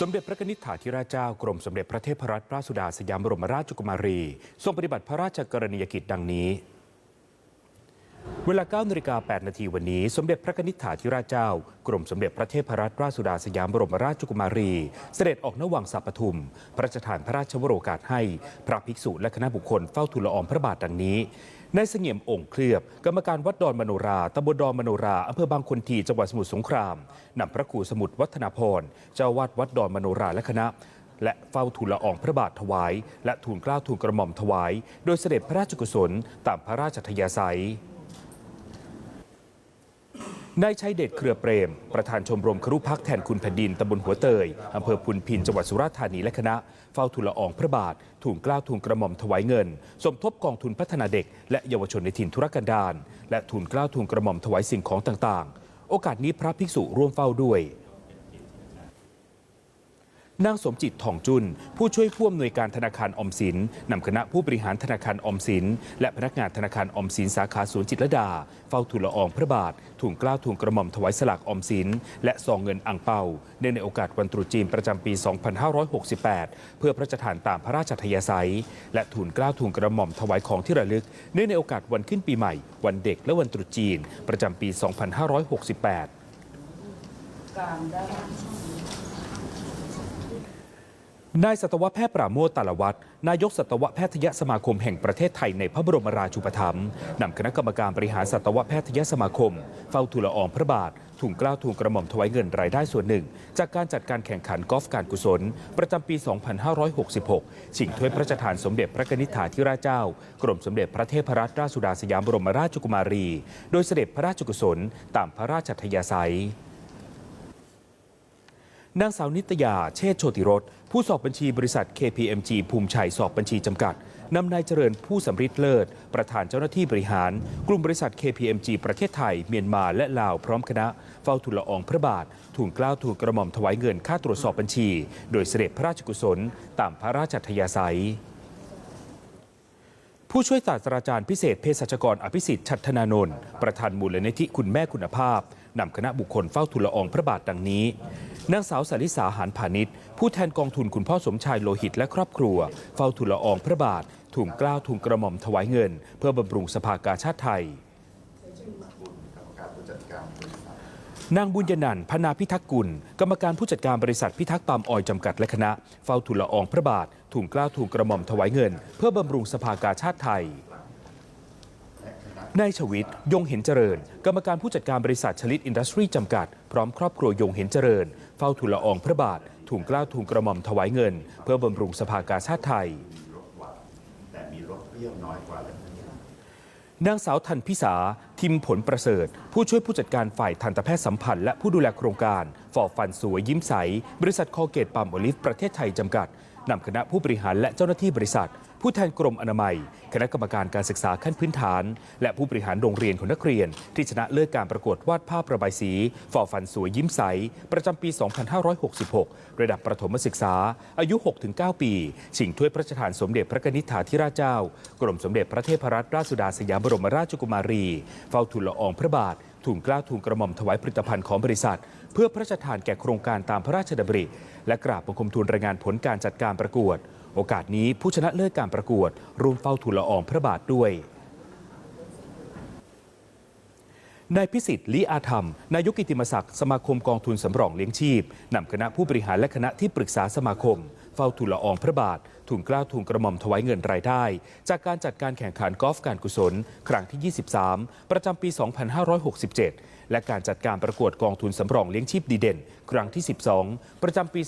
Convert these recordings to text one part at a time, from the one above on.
สมเด็จพระนิธิถาธิราชเจ้ากรมสมเด็จพระเทพรัตนราชสุดาสยามบรมราชกุมารี ทรงปฏิบัติพระราชกรณียกิจดังนี้ เวลา9นาฬิกา8นาทีวันนี้ สมเด็จพระนิธิถาธิราชเจ้า กรมสมเด็จพระเทพรัตนราชสุดาสยามบรมราชกุมารี เสด็จออกนวังสัปทุม พระราชทานพระราชวโรกาสให้ พระภิกษุและคณะบุคคลเฝ้าทูลละอองพระบาทดังนี้ นายเสงี่ยมองค์เคลือบ กรรมการวัดดอนมโนราตำบลดอนมโนราอำเภอบางคนทีจังหวัดสมุทรสงครามนำพระครูสมุทรวัฒนาพรเจ้าวาดวัดดอนมโนราและคณะ และเฝ้าทูลละอองพระบาทถวาย และทูลเกล้าทูลกระหม่อมถวาย โดยเสด็จพระราชกุศลตามพระราชทยาศัย นายชัยเดชเครือเปรม ประธานชมรมครุพักแทนคุณแผ่นดินตำบลหัวเตยอำเภอพุนพินจังหวัดสุราษฎร์ธานีและคณะ เฝ้าทูลละอองพระบาททูลกล้าทูลกระหม่อมถวายเงิน สมทบกองทุนพัฒนาเด็ก และเยาวชนในถิ่นธุรกันดารและทูลกล้าทูลกระหม่อมถวายสิ่งของต่างๆ โอกาสนี้พระภิกษุร่วมเฝ้าด้วย นางสมจิตทองจุนผู้ช่วยผู้อำนวยการธนาคารอมสินนำคณะผู้บริหารธนาคารอมสิน และพนักงานธนาคารอมสินสาขาสวนจิตรดา เฝ้าทูลละอองพระบาททูลเกล้าทูลกระหม่อมถวายสลากอมสิน และซองเงินอ่างเปาเนื่องในโอกาสวันตรุษจีนประจำปี 2568 เพื่อพระราชทานตามพระราชทยาศัย และทูลกล้าทูลกระหม่อมถวายของที่ระลึก เนื่องในโอกาสวันขึ้นปีใหม่ วันเด็กและวันตรุษจีน ประจำปี 2568 นายสัตวแพทย์ปราโมทตาลวัฒน์นายกสัตวแพทยสมาคมแห่งประเทศไทยในพระบรมราชูปถัมภ์นำคณะกรรมการบริหารสัตวแพทยสมาคม เฝ้าทูลละอองพระบาทถุงกล้าทูลกระหม่อมถวายเงินรายได้ส่วนหนึ่ง จากการจัดการแข่งขันกอล์ฟการกุศล ประจำปี 2566 ชิงถ้วยพระราชทานสมเด็จพระนิธิถาธิราชเจ้า กรมสมเด็จพระเทพรัตนราชสุดาสยามบรมราชกุมารี โดยเสด็จพระราชกุศลตามพระราชทยาศัย นางสาวนิตยา เชษโชติรสผู้สอบบัญชีบริษัท KPMG ภูมิชัยสอบบัญชีจำกัดนำนายเจริญผู้สำริดเลิศ ประธานเจ้าหน้าที่บริหาร กลุ่มบริษัท KPMG ประเทศไทย เมียนมาและลาวพร้อมคณะ เฝ้าทูลละอองพระบาททูลเกล้าทูลกระหม่อมถวายเงินค่าตรวจสอบบัญชี โดยเสด็จพระราชกุศล ตามพระราชทยาศัยผู้ช่วยศาสตราจารย์พิเศษเภสัชกรอภิสิทธิ์ชัตนานนท์ประธานมูลนิธิคุณแม่คุณภาพ นำคณะบุคคลเฝ้าทูลละอองพระบาทดังนี้ นางสาวสาริสาหานพาณิชย์ ผู้แทนกองทุนคุณพ่อสมชายโลหิตและครอบครัว เฝ้าทูลละอองพระบาทถุงกล้าถุงกระหม่อมถวายเงิน เพื่อบำรุงสภากาชาติไทยนางบุญยนันท์พนาพิทักษ์กุล กรรมการผู้จัดการบริษัทพิทักษ์ปามออยจำกัดและคณะ เฝ้าทูลละอองพระบาทถุงกล้าถุงกระหม่อมถวายเงิน เพื่อบำรุงสภากาชาติไทย นายชวิตยงเห็นเจริญ กรรมการผู้จัดการบริษัทชลิตอินดัสทรีจำกัด พร้อมครอบครัวยงเห็นเจริญ เฝ้าทูลละอองพระบาทถุงกล้าถุงกระหม่อมถวายเงิน เพื่อบำรุงสภากาชาติไทยนางสาวทันพิสา ทิมผลประเสริฐ ผู้ช่วยผู้จัดการฝ่ายทันตแพทย์สัมพันธ์และผู้ดูแลโครงการฟอฟันสวยยิ้มใส บริษัทคอเกตปาล์มโอลิฟประเทศไทยจำกัดนำคณะผู้บริหารและเจ้าหน้าที่บริษัท ผู้แทนกรมอนามัย คณะกรรมการการศึกษาขั้นพื้นฐาน และผู้บริหารโรงเรียนของนักเรียน ที่ชนะเลิศการประกวดวาดภาพระบายสีฟอฟันสวยยิ้มใส ประจำปี 2566 ระดับประถมศึกษา อายุ 6-9 ปี ชิงถ้วยพระราชทานสมเด็จพระนิธิถาธิราชเจ้า กรมสมเด็จพระเทพรัตนราชสุดาสยามบรมราชกุมารี เฝ้าทูลละอองพระบาททูลเกล้าทูลกระหม่อมถวายผลิตภัณฑ์ของบริษัท เพื่อพระราชทานแก่โครงการตามพระราชดำริ และกราบบังคมทูลรายงานผลการจัดการประกวด โอกาสนี้ผู้ชนะเลิศการประกวดร่วมเฝ้าทูลละอองพระบาทด้วยนายพิสิทธิ์ลีอาธรรม นายกกิติมศักดิ์สมาคมกองทุนสำรองเลี้ยงชีพนำคณะผู้บริหารและคณะที่ปรึกษาสมาคม เฝ้าทูลละอองพระบาททุนกล้าทุนกระหม่อมถวายเงินรายได้ จากการจัดการแข่งขันกอล์ฟการกุศล ครั้งที่ 23 ประจำปี 2567และการจัดการประกวดกองทุนสำรองเลี้ยงชีพดีเด่น ครั้งที่ 12 ประจำปี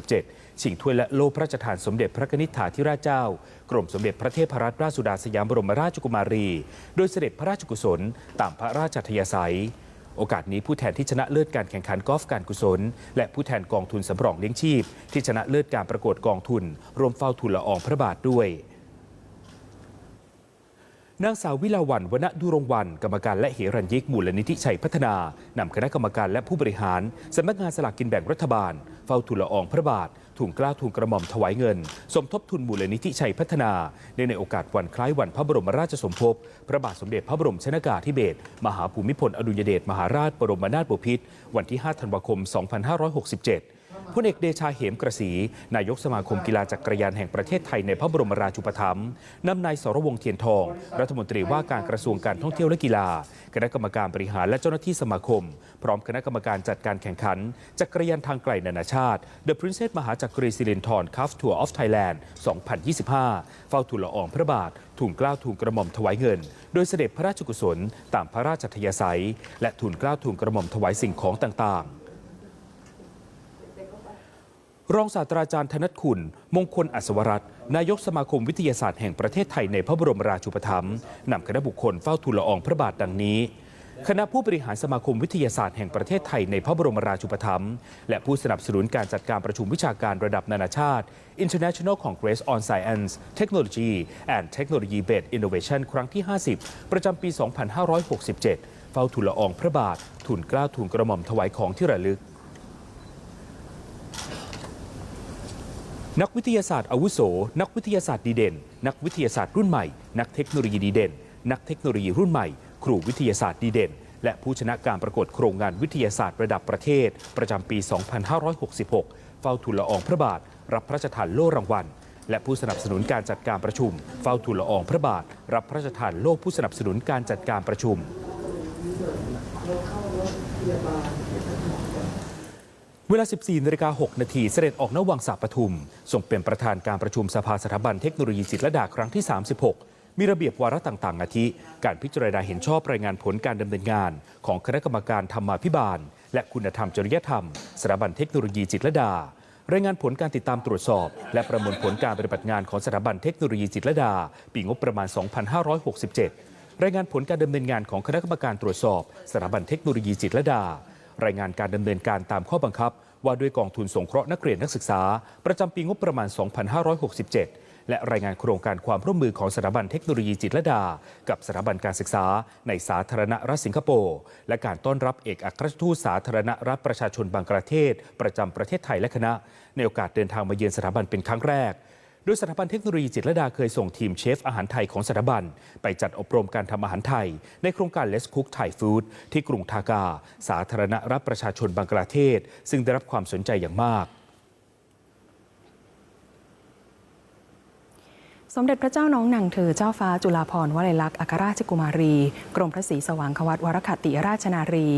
2567 ชิงถ้วยและโล่พระราชทานสมเด็จพระนิธิถาธิราชเจ้า กรมสมเด็จพระเทพรัตนราชสุดาสยามบรมราชกุมารี โดยเสด็จพระราชกุศล ตามพระราชทยาศัยโอกาสนี้ผู้แทนที่ชนะเลิศการแข่งขันกอล์ฟการกุศล และผู้แทนกองทุนสำรองเลี้ยงชีพ ที่ชนะเลิศการประกวดกองทุนรวมเฝ้าทุนละอองพระบาทด้วย นางสาววิลาวันวณดุรงวัน กรรมการและเหรัญยิกมูลนิธิชัยพัฒนานำคณะกรรมการและผู้บริหารสำนักงานสลากกินแบ่งรัฐบาล เฝ้าทุละอองพระบาทถุงกล้าทุนกระหม่อมถวายเงิน สมทบทุนมูลนิธิชัยพัฒนาในในโอกาสวันคล้ายวันพระบรมราชสมภพพระบาทสมเด็จพระบรมชนากาธิเบศรมหาภูมิพลอดุลยเดชมหาราชบรมนาถบพิตรวันที่ 5 ธันวาคม 2567 พลเอกเดชาเหมกระสีนายกสมาคมกีฬาจักรยานแห่งประเทศไทยในพระบรมราชูปถัมภ์นำนายสรวงเทียนทอง รัฐมนตรีว่าการกระทรวงการท่องเที่ยวและกีฬา คณะกรรมการบริหารและเจ้าหน้าที่สมาคม พร้อมคณะกรรมการจัดการแข่งขัน จักรยานทางไกลนานาชาติ The Princess มหาจักรีสิรินธรคัฟทัวร์ออฟไทยแลนด์ 2025 เฝ้าทูลละอองพระบาททูลเกล้าทูลกระหม่อมถวายเงิน โดยเสด็จพระราชกุศล ตามพระราชทยาศัย และทูลเกล้าทูลกระหม่อมถวายสิ่งของต่างๆ รองศาสตราจารย์ธนตคุณ มงคลอัศวรัตน์นายกสมาคมวิทยาศาสตร์แห่งประเทศไทยในพระบรมราชูปถัมภ์นำคณะบุคคลเฝ้าทูลละอองพระบาทดังนี้ คณะผู้บริหารสมาคมวิทยาศาสตร์แห่งประเทศไทยในพระบรมราชูปถัมภ์และผู้สนับสนุนการจัดการประชุมวิชาการระดับนานาชาติ International Congress on Science Technology and Technology Based Innovation ครั้งที่ 50 ประจำปี 2567 เฝ้าทูลละอองพระบาททูลเกล้าทูลกระหม่อมถวายของที่ระลึก นักวิทยาศาสตร์อาวุโส นักวิทยาศาสตร์ดีเด่น นักวิทยาศาสตร์รุ่นใหม่ นักเทคโนโลยีดีเด่น นักเทคโนโลยีรุ่นใหม่ ครูวิทยาศาสตร์ดีเด่น และผู้ชนะการประกวดโครงงานวิทยาศาสตร์ระดับประเทศ ประจำปี 2566 เฝ้าทูลละอองพระบาท รับพระราชทานโล่รางวัล และผู้สนับสนุนการจัดการประชุม เฝ้าทูลละอองพระบาท รับพระราชทานโล่ผู้สนับสนุนการจัดการประชุม เวลา 14นาฬิกา6นาทีเสด็จออกนวังสาปทุมทรงเป็นประธานการประชุมสภาสถาบันเทคโนโลยีจิตรลดาครั้งที่ 36 มีระเบียบวาระต่างๆ อาทิ การพิจารณาเห็นชอบรายงานผลการดำเนินงาน ของคณะกรรมการธรรมาภิบาล และคุณธรรมจริยธรรมสถาบันเทคโนโลยีจิตรลดารายงานผลการติดตามตรวจสอบ และประเมินผลการปฏิบัติงานของสถาบันเทคโนโลยีจิตรลดา ปีงบประมาณ 2567 รายงานผลการดำเนินงานของคณะกรรมการตรวจสอบสถาบันเทคโนโลยีจิตรลดา รายงานการดำเนินการตามข้อบังคับ ว่าด้วยกองทุนสงเคราะห์นักเรียนนักศึกษา ประจำปีงบประมาณ 2567 และรายงานโครงการความร่วมมือของสถาบันเทคโนโลยีจิตรลดา กับสถาบันการศึกษา ในสาธารณรัฐสิงคโปร์และการต้อนรับเอกอัครราชทูตสาธารณรัฐประชาชนบังกลาเทศ ประจำประเทศไทยและคณะ ในโอกาสเดินทางมาเยือนสถาบันเป็นครั้งแรก โดยสถาบันเทคโนโลยีจิตรดาเคยส่งทีมเชฟอาหารไทยของสถาบัน ไปจัดอบรมการทำอาหารไทย ในโครงการ Let's Cook Thai Food ที่กรุงทากา สาธารณรัฐประชาชนบังกลาเทศ ซึ่งได้รับความสนใจอย่างมาก สมเด็จพระเจ้าน้องนางเธอเจ้าฟ้าจุฬาภรณ์วลัยลักษณ์อัครราชกุมารี กรมพระศรีสว่างควัตวรคติราชนารี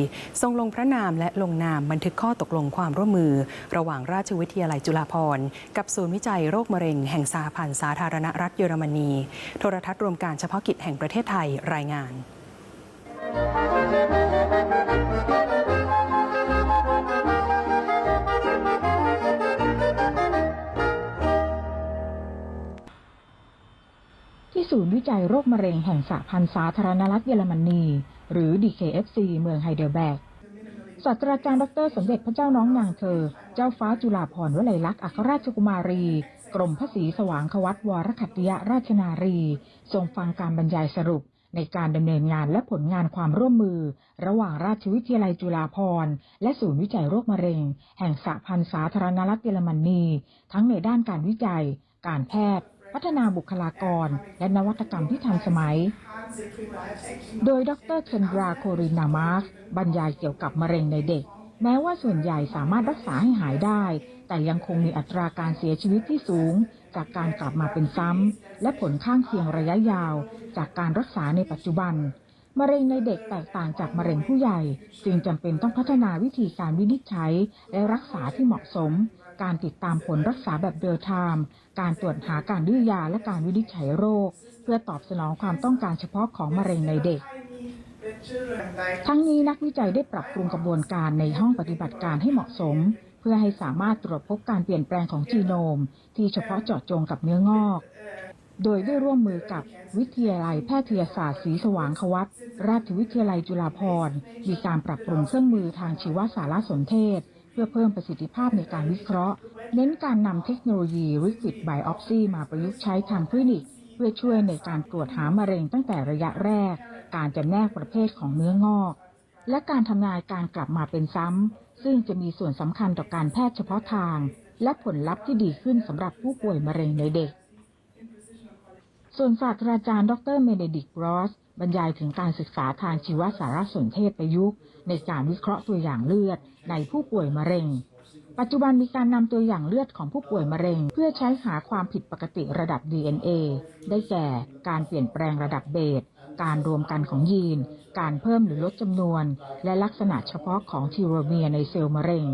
ทรงลงพระนามและลงนามบันทึกข้อตกลงความร่วมมือ ระหว่างราชวิทยาลัยจุฬาภรณ์กับศูนย์วิจัยโรคมะเร็งแห่งสาพันธ์สาธารณรัฐเยอรมนี โทรทัศน์รวมการเฉพาะกิจแห่งประเทศไทยรายงาน จัยโรคมะเร็งแห่งสหพันธ์สาธารณรัฐเยอรมนี หรือ DKFC เมืองไฮเดลแบกศาสตราจารย์ดรสมเด็จพระเจ้าน้องนางเธอ เจ้าฟ้าจุฬาภรณ์วลัยลักษณ์อัครราชกุมารี กรมพระศรีสว่างควัตวรคัตยราชนารี ทรงฟังการบรรยายสรุปในการดำเนินงานและผลงานความร่วมมือ ระหว่างราชวิทยาลัยจุฬาภรณ์และศูนย์วิจัยโรคมะเร็ง แห่งสหพันธ์สาธารณรัฐเยอรมนี ทั้งในด้านการวิจัย การแพทย์ พัฒนาบุคลากร และนวัตกรรมที่ทันสมัย โดยดรเคนราโครินามาสบรรยายเกี่ยวกับมะเร็งในเด็ก แม้ว่าส่วนใหญ่สามารถรักษาให้หายได้ แต่ยังคงมีอัตราการเสียชีวิตที่สูง จากการกลับมาเป็นซ้ำ และผลข้างเคียงระยะยาว จากการรักษาในปัจจุบันมะเร็งในเด็กแตกต่างจากมะเร็งผู้ใหญ่ จึงจำเป็นต้องพัฒนาวิธีการวินิจฉัย และรักษาที่เหมาะสม การติดตามผลรักษาแบบเดลไทม์การตรวจหาการดื้อยาและการวินิจฉัยโรค เพื่อตอบสนองความต้องการเฉพาะของมะเร็งในเด็ก ทั้งนี้นักวิจัยได้ปรับปรุงกระบวนการในห้องปฏิบัติการให้เหมาะสม เพื่อให้สามารถตรวจพบการเปลี่ยนแปลงของจีโนม ที่เฉพาะเจาะจงกับเนื้องอก โดยได้ร่วมมือกับวิทยาลัยแพทยศาสตร์ศรีสว่างควัตราชวิทยาลัยจุฬาภรณ์มีการปรับปรุงเครื่องมือทางชีวสารสนเทศ พื่อเพิ่มประสิทธิภาพในการวิเคราะห์ เน้นการนำเทคโนโลยี Liquid Biopsy มาประยุกต์ใช้ทางคลินิก เพื่อช่วยในการตรวจหามะเร็งตั้งแต่ระยะแรก การจำแนกประเภทของเนื้องอก และการทำนายการกลับมาเป็นซ้ำ ซึ่งจะมีส่วนสำคัญต่อการแพทย์เฉพาะทาง และผลลัพธ์ที่ดีขึ้นสำหรับผู้ป่วยมะเร็งในเด็ก ส่วนศาสตราจารย์ ดรเมเดดิกรอส บรรยายถึงการศึกษาทางชีวสารสนเทศประยุกต์ ในการวิเคราะห์ตัวอย่างเลือดในผู้ป่วยมะเร็ง ปัจจุบันมีการนำตัวอย่างเลือดของผู้ป่วยมะเร็ง เพื่อใช้หาความผิดปกติระดับ DNA ได้แก่ การเปลี่ยนแปลงระดับเบสการรวมกันของยีน การเพิ่มหรือลดจำนวน และลักษณะเฉพาะของทีโรเมียในเซลล์มะเร็ง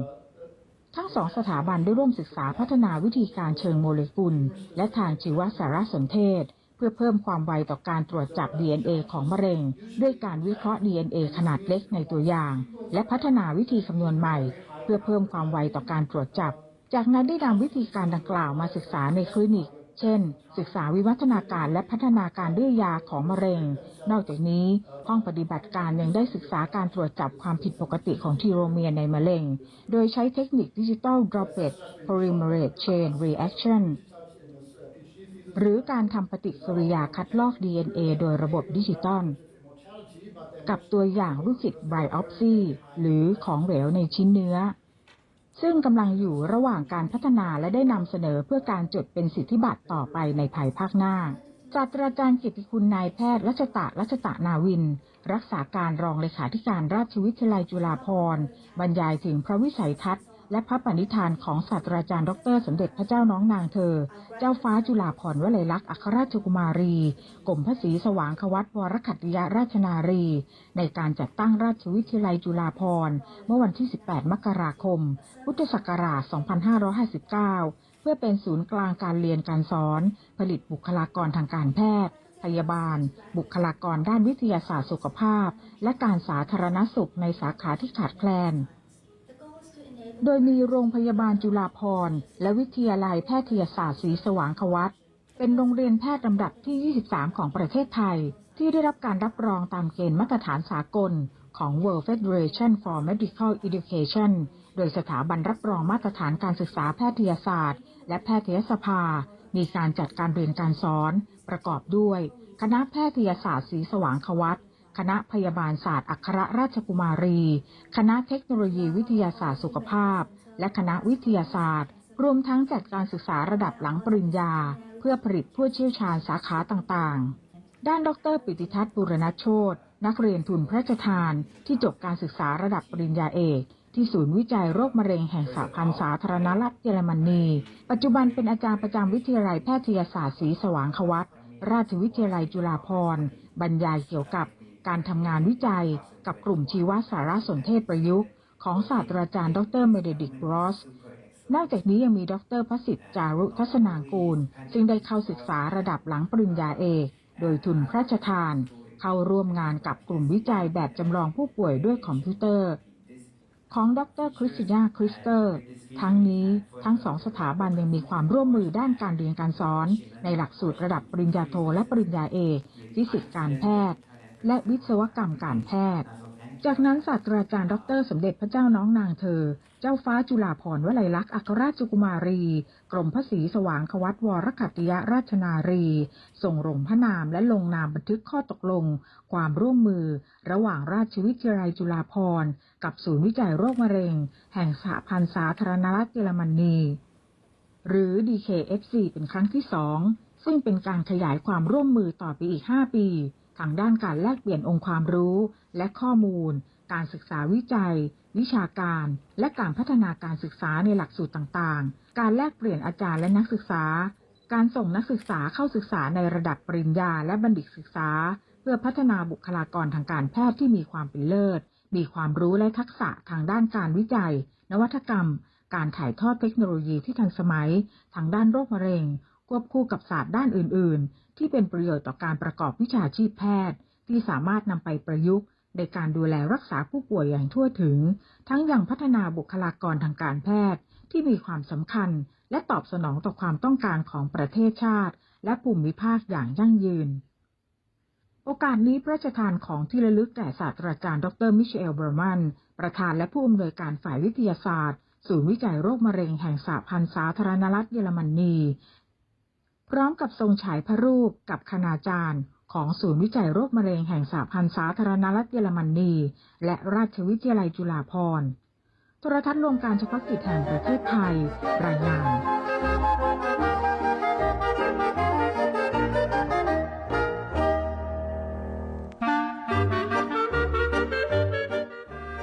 ทั้งสองสถาบันได้ร่วมศึกษาพัฒนาวิธีการเชิงโมเลกุล และทางชีวสารสนเทศ พื่อเพิ่มความไวต่อการตรวจจับ DNA ของมะเร็ง ด้วยการวิเคราะห์ DNA ขนาดเล็กในตัวอย่าง และพัฒนาวิธีคำนวณใหม่ เพื่อเพิ่มความไวต่อการตรวจจับ จากนั้นได้นำวิธีการดังกล่าวมาศึกษาในคลินิก เช่น ศึกษาวิวัฒนาการและพัฒนาการด้วยยาของมะเร็ง นอกจากนี้ ห้องปฏิบัติการยังได้ศึกษาการตรวจจับความผิดปกติของทีโรเมียร์ในมะเร็ง โดยใช้เทคนิคดิจิตอล droplet polymerase chain reaction หรือการทำปฏิกิริยาคัดลอก DNA โดยระบบดิจิตอลกับตัวอย่างวิกฤตไบออปซีหรือของเหลวในชิ้นเนื้อ ซึ่งกำลังอยู่ระหว่างการพัฒนาและได้นำเสนอเพื่อการจดเป็นสิทธิบัตรต่อไปในภายภาคหน้าศาสตราจารย์กียรติคุณนายแพทย์รัชตะรัชตะนาวิน รักษาการรองเลขาธิการราชวิทยาลัยจุฬาภรณ์บรรยายถึงพระวิสัยทัศน์ และพระปณิธานของศาสตราจารย์ดร สมเด็จพระเจ้าน้องนางเธอ เจ้าฟ้าจุฬาภรณ์วลัยลักษณ์อัครราชกุมารีกรมพระศรีสว่างควัตวรคัตติยราชนารี ในการจัดตั้งราชวิทยาลัยจุฬาภรณ์เมื่อวันที่ 18 มกราคม พุทธศักราช 2559 เพื่อเป็นศูนย์กลางการเรียนการสอน ผลิตบุคลากรทางการแพทย์พยาบาล บุคลากรด้านวิทยาศาสตร์สุขภาพ และการสาธารณสุขในสาขาที่ขาดแคลน โดยมีโรงพยาบาลจุฬาภรณ์และวิทยาลัยแพทยศาสตร์ศรีสว่างควัตเป็นโรงเรียนแพทย์ลำดับที่ 23 ของประเทศไทย ที่ได้รับการรับรองตามเกณฑ์มาตรฐานสากลของ World Federation for Medical Education โดยสถาบันรับรองมาตรฐานการศึกษาแพทยศาสตร์ และแพทยสภา มีการจัดการเรียนการสอน ประกอบด้วย คณะแพทยศาสตร์ศรีสว่างควัต คณะพยาบาลศาสตร์อัครราชกุมารี คณะเทคโนโลยีวิทยาศาสตร์สุขภาพ และคณะวิทยาศาสตร์ รวมทั้งจัดการศึกษาระดับหลังปริญญา เพื่อผลิตผู้เชี่ยวชาญสาขาต่างๆ ด้านดร ปิติทัศน์บุรณโชตนักเรียนทุนพระราชทาน ที่จบการศึกษาระดับปริญญาเอกที่ศูนย์วิจัยโรคมะเร็งแห่งสหพันธ์สาธารณรัฐเยอรมนี ปัจจุบันเป็นอาจารย์ประจำวิทยาลัยแพทยศาสตร์ศรีสว่างควัตราชวิทยาลัยจุฬาภรณ์บรรยายเกี่ยวกับ การทำงานวิจัยกับกลุ่มชีวสารสนเทศประยุกต์ ของศาสตราจารย์ ดรเมเดดิกบรอส นอกจากนี้ยังมีดรพระสิทธิ์จารุทัศนางกูล ซึ่งได้เข้าศึกษาระดับหลังปริญญาเอกโดยทุนพระราชทาน เข้าร่วมงานกับกลุ่มวิจัยแบบจำลองผู้ป่วยด้วยคอมพิวเตอร์ ของดรคริสตินาคริสเตอร์ ทั้งนี้ทั้งสองสถาบันยังมีความร่วมมือด้านการเรียนการสอน ในหลักสูตรระดับปริญญาโทและปริญญาเอกฟิสิกส์การแพทย์ และวิศวกรรมการแพทย์ จากนั้นศาสตราจารย์ดร สมเด็จพระเจ้าน้องนางเธอ เจ้าฟ้าจุฬาภรณ์วลัยลักษณ์อัครราชกุมารี กรมพระศรีสว่างควัตวรคัติยราชนารี ส่งลงพระนามและลงนามบันทึกข้อตกลง ความร่วมมือ ระหว่างราชวิทยาลัยจุฬาภรณ์กับศูนย์วิจัยโรคมะเร็ง แห่งสหพันธ์สาธารณรัฐเยอรมนีหรือ DKFC เป็นครั้งที่สองซึ่งเป็นการขยายความร่วมมือต่อไปอีก 5 ปี ทางด้านการแลกเปลี่ยนองค์ความรู้ และข้อมูล การศึกษาวิจัย วิชาการ และการพัฒนาการศึกษาในหลักสูตรต่างๆ การแลกเปลี่ยนอาจารย์และนักศึกษา การส่งนักศึกษาเข้าศึกษาในระดับปริญญาและบัณฑิตศึกษา เพื่อพัฒนาบุคลากรทางการแพทย์ที่มีความเป็นเลิศ มีความรู้และทักษะทางด้านการวิจัย นวัตกรรม การถ่ายทอดเทคโนโลยีที่ทันสมัย ทางด้านโรคมะเร็ง ควบคู่กับศาสตร์ด้านอื่น ๆ ที่เป็นประโยชน์ต่อการประกอบวิชาชีพแพทย์ ที่สามารถนำไปประยุกต์ ในการดูแลรักษาผู้ป่วยอย่างทั่วถึง ทั้งยังพัฒนาบุคลากรทางการแพทย์ที่มีความสำคัญ และตอบสนองต่อความต้องการของประเทศชาติ และภูมิภาคอย่างยั่งยืน โอกาสนี้พระราชทานของที่ระลึกแด่ศาสตราจารย์ ดรมิเชลเบอร์มัน ประธานและผู้อำนวยการฝ่ายวิทยาศาสตร์ศูนย์วิจัยโรคมะเร็งแห่งสหพันธ์สาธารณรัฐเยอรมนี พร้อมกับทรงฉายพระรูปกับคณาจารย์ ของศูนย์วิจัยโรคมะเร็งแห่งสหพันธ์สาธารณรัฐเยอรมนีและราชวิทยาลัยจุฬาภรณ์โทรทัศน์รวมการเฉพาะกิจแห่งประเทศไทย รายงาน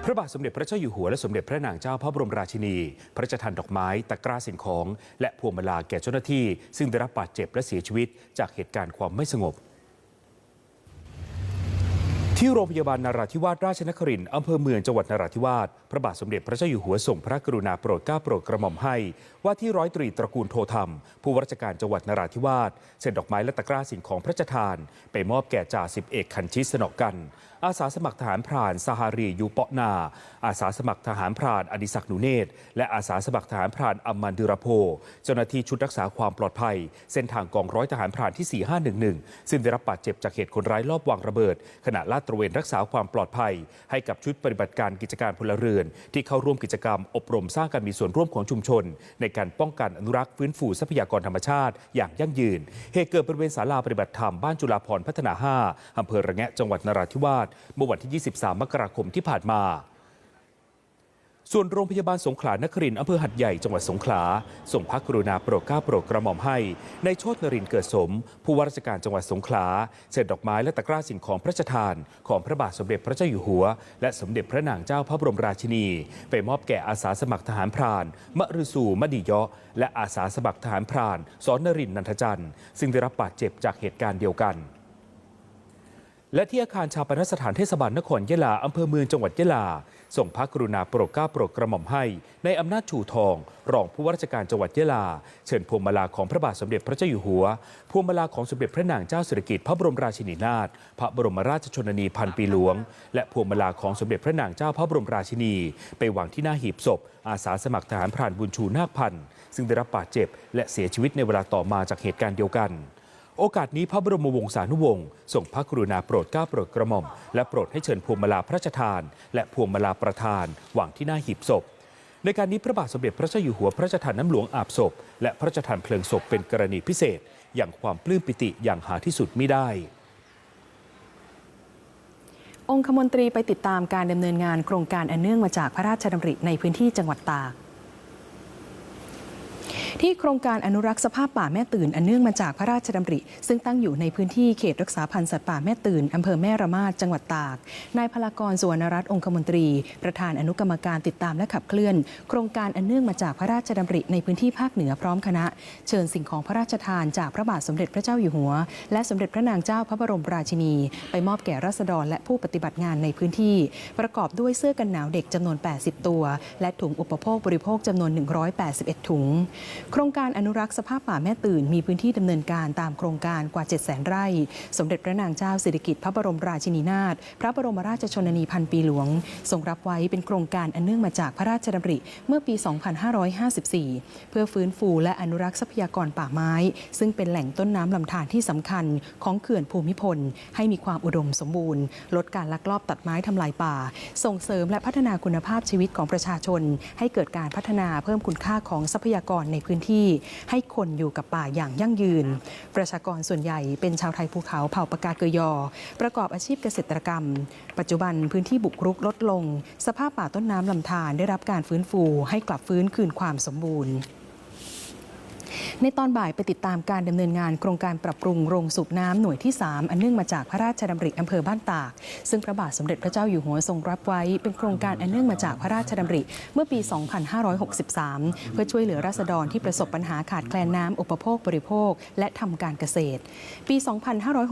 ระบาทสมเด็จพระเจ้าอยู่หัวและสมเด็จพระนางเจ้าพระบรมราชินี พระราชทานดอกไม้ตะกร้าสิ่งของ และพวงมาลาแก่เจ้าหน้าที่ ซึ่งได้รับบาดเจ็บและเสียชีวิต จากเหตุการณ์ความไม่สงบที่โรงพยาบาลนาราธิวาสราชนครินทร์อำเภอเมืองจังหวัดนราธิวาสพระบาทสมเด็จพระเจ้าอยู่หัวส่งพระกรุณาโปรดเกล้าโปรดกระหม่อมให้ ว่าที่ร้อยตรีตระกูลโทธรรม ผู้ว่าราชการจังหวัดนราธิวาสเซ็นดอกไม้และตะกร้าสิ่งของพระราชทาน ไปมอบแก่จ่าสิบเอกคันชิตสนอกัน อาสาสมัครทหารพรานสหารียูเปาะนา อาสาสมัครทหารพรานอดิศักดิ์หนูเนตร และอาสาสมัครทหารพรานอัมมันดุรโพเจ้าหน้าที่ชุดรักษาความปลอดภัย เส้นทางกองร้อยทหารพรานที่ 4511 ซึ่งได้รับบาดเจ็บจากเหตุคนร้ายลอบวางระเบิด ขณะลาดตระเวนรักษาความปลอดภัย ให้กับชุดปฏิบัติการกิจการพลเรือน ที่เข้าร่วมกิจกรรม อบรมสร้างการมีส่วนร่วมของชุมชน ในการป้องกันอนุรักษ์ฟื้นฟูทรัพยากรธรรมชาติอย่างยั่งยืน เหตุเกิดบริเวณศาลาปฏิบัติธรรมบ้านจุฬาพรพัฒนา 5อำเภอระแงะจังหวัดนราธิวาสเมื่อวันที่ 23 มกราคมที่ผ่านมา ส่วนโรงพยาบาลสงขลานครินทร์อำเภอหัดใหญ่จังหวัดสงขลาส่งพระกรุณาโปรดเกล้าโปรดกระหม่อมให้ในโชตนรินทร์เกิดสม ผู้ว่าราชการจังหวัดสงขลาเสร็จดอกไม้และตะกร้าสิ่งของพระราชทาน ของพระบาทสมเด็จพระเจ้าอยู่หัว และสมเด็จพระนางเจ้าพระบรมราชินี ไปมอบแก่อาสาสมัครทหารพราน มะรุสูมะดีเยาะและอาสาสมัครทหารพรานสอนนรินทร์นันทจันทร์ซึ่งได้รับบาดเจ็บจากเหตุการณ์เดียวกัน และที่อาคารชาปนสถานเทศบาลนครยะลา อำเภอเมืองจังหวัดยะลา ส่งพระกรุณาโปรดเกล้าโปรดกระหม่อมให้ ในอำนาจชูทอง รองผู้ว่าราชการจังหวัดยะลา เชิญพวงมาลาของพระบาทสมเด็จพระเจ้าอยู่หัว พวงมาลาของสมเด็จพระนางเจ้าสิริกิติ์พระบรมราชินีนาถ พระบรมราชชนนีพันปีหลวง และพวงมาลาของสมเด็จพระนางเจ้าพระบรมราชินี ไปวางที่หน้าหีบศพ อาสาสมัครทหารพรานบุญชูนาคพันธ์ซึ่งได้รับบาดเจ็บ และเสียชีวิตในเวลาต่อมาจากเหตุการณ์เดียวกัน โอกาสนี้พระบรมวงศานุวงศ์ส่งพระกรุณาโปรดเกล้าโปรดกระหม่อม และโปรดให้เชิญพวงมาลาพระราชทาน และพวงมาลาประทานวางที่หน้าหีบศพ ในการนี้พระบาทสมเด็จพระเจ้าอยู่หัวพระราชทานน้ำหลวงอาบศพ และพระราชทานเพลิงศพเป็นกรณีพิเศษ อย่างความปลื้มปิติอย่างหาที่สุดไม่ได้องคมนตรีไปติดตามการดำเนินงานโครงการอันเนื่องมาจากพระราชดำริในพื้นที่จังหวัดตาก ที่โครงการอนุรักษ์สภาพป่าแม่ตื่น อันเนื่องมาจากพระราชดำริ ซึ่งตั้งอยู่ในพื้นที่เขตรักษาพันธุ์สัตว์ป่าแม่ตื่นอำเภอแม่ระมาดจังหวัดตาก นายพลากรสุวรรณรัตน์องคมนตรี ประธานอนุกรรมการติดตามและขับเคลื่อน โครงการอันเนื่องมาจากพระราชดำริในพื้นที่ภาคเหนือพร้อมคณะ เชิญสิ่งของพระราชทานจากพระบาทสมเด็จพระเจ้าอยู่หัว และสมเด็จพระนางเจ้าพระบรมราชินี ไปมอบแก่ราษฎรและผู้ปฏิบัติงานในพื้นที่ ประกอบด้วยเสื้อกันหนาวเด็กจำนวน 80 ตัว และถุงอุปโภคบริโภคจำนวน 181 ถุงโครงการอนุรักษ์สภาพป่าแม่ตื่น มีพื้นที่ดำเนินการตามโครงการกว่า700,000ไร่ สมเด็จพระนางเจ้าสิริกิติ์พระบรมราชินีนาถพระบรมราชชนนีพันปีหลวง ทรงรับไว้เป็นโครงการอันเนื่องมาจากพระราชดำริเมื่อปี 2554 เพื่อฟื้นฟูและอนุรักษ์ทรัพยากรป่าไม้ ซึ่งเป็นแหล่งต้นน้ำลำธารที่สำคัญของเขื่อนภูมิพล ให้มีความอุดมสมบูรณ์ ลดการลักลอบตัดไม้ทำลายป่า ส่งเสริมและพัฒนาคุณภาพชีวิตของประชาชน ให้เกิดการพัฒนาเพิ่มคุณค่าของทรัพยากรในพื้นที่ ให้คนอยู่กับป่าอย่างยั่งยืน ประชากรส่วนใหญ่เป็นชาวไทยภูเขาเผ่าปากาเกยอ ประกอบอาชีพเกษตรกรรม ปัจจุบันพื้นที่บุกรุกลดลง สภาพป่าต้นน้ำลำธารได้รับการฟื้นฟูให้กลับฟื้นคืนความสมบูรณ์ ในตอนบ่ายไปติดตามการดำเนินงานโครงการปรับปรุงโรงสูบน้ำหน่วยที่ 3 อันเนื่องมาจากพระราชดำริอำเภอบ้านตาก ซึ่งพระบาทสมเด็จพระเจ้าอยู่หัวทรงรับไว้ เป็นโครงการอันเนื่องมาจากพระราชดำริเมื่อปี 2563 เพื่อช่วยเหลือราษฎรที่ประสบปัญหาขาดแคลนน้ำอุปโภคบริโภค และทำการเกษตร ปี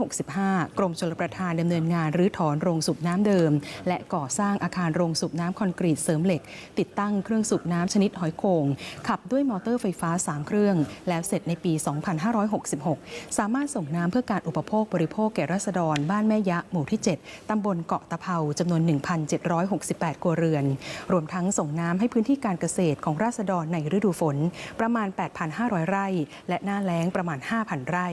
2565 กรมชลประทานดำเนินงานรื้อถอนโรงสูบน้ำเดิม และก่อสร้างอาคารโรงสูบน้ำคอนกรีตเสริมเหล็ก ติดตั้งเครื่องสูบน้ำชนิดหอยโข่งขับด้วยมอเตอร์ไฟฟ้า 3 เครื่องแล้วเสร็จในปี 2566 สามารถส่งน้ำเพื่อการอุปโภคบริโภคแก่ราษฎร บ้านแม่ยะหมู่ที่ 7 ตำบลเกาะตะเภาจำนวน 1,768 ครัวเรือน รวมทั้งส่งน้ำให้พื้นที่การเกษตรของราษฎรในฤดูฝนประมาณ 8,500 ไร่ และหน้าแล้งประมาณ 5,000 ไร่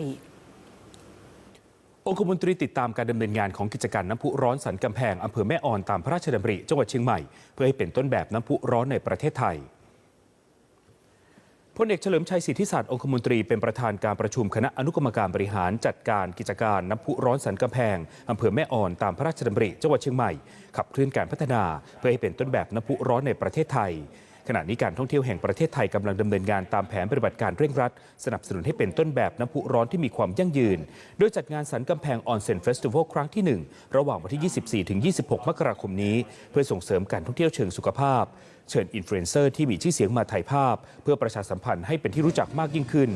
องคมนตรีติดตามการดำเนินงานของกิจการน้ำพุร้อนสันกำแพงอำเภอแม่ออนตามพระราชดำริจังหวัดเชียงใหม่ เพื่อให้เป็นต้นแบบน้ำพุร้อนในประเทศไทย พลเอกเฉลิมชัยสิทธิศาสตร์องคมนตรีเป็นประธานการประชุมคณะอนุกรรมการบริหารจัดการกิจการน้ำพุร้อนสันกำแพงอำเภอแม่ออนตามพระราชดำริจังหวัดเชียงใหม่ ขับเคลื่อนการพัฒนา เพื่อให้เป็นต้นแบบน้ำพุร้อนในประเทศไทย ขณะนี้การท่องเที่ยวแห่งประเทศไทยกำลังดำเนินงานตามแผนปฏิบัติการเร่งรัด สนับสนุนให้เป็นต้นแบบน้ำพุร้อนที่มีความยั่งยืน โดยจัดงานสันกำแพงออนเซนเฟสติวัลครั้งที่ 1 ระหว่างวันที่ 24-26 มกราคมนี้ เพื่อส่งเสริมการท่องเที่ยวเชิงสุขภาพ เชิญอินฟลูเอนเซอร์ที่มีชื่อเสียงมาถ่ายภาพ เพื่อประชาสัมพันธ์ให้เป็นที่รู้จักมากยิ่งขึ้น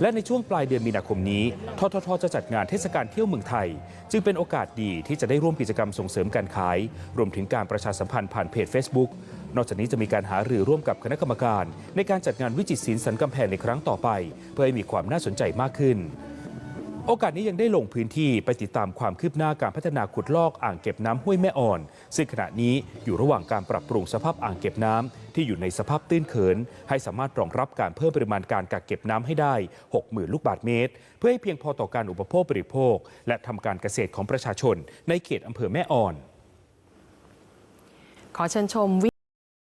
และในช่วงปลายเดือนมีนาคมนี้ทททจะจัดงานเทศกาลเที่ยวเมืองไทย จึงเป็นโอกาสดีที่จะได้ร่วมกิจกรรมส่งเสริมการขาย รวมถึงการประชาสัมพันธ์ผ่านเพจ Facebook นอกจากนี้จะมีการหารือร่วมกับคณะกรรมการ ในการจัดงานวิจิตรศิลป์สันกำแพงในครั้งต่อไป เพื่อให้มีความน่าสนใจมากขึ้น โอกาสนี้ยังได้ลงพื้นที่ไปติดตามความคืบหน้าการพัฒนาขุดลอกอ่างเก็บน้ำห้วยแม่อ่อน ซึ่งขณะนี้อยู่ระหว่างการปรับปรุงสภาพอ่างเก็บน้ำที่อยู่ในสภาพตื้นเขิน ให้สามารถรองรับการเพิ่มปริมาณการกักเก็บน้ำให้ได้ 60,000 ลูกบาศก์เมตร เพื่อให้เพียงพอต่อการอุปโภคบริโภค และทำการเกษตรของประชาชน ในเขตอำเภอแม่อ่อน ขอเชิญชมวิ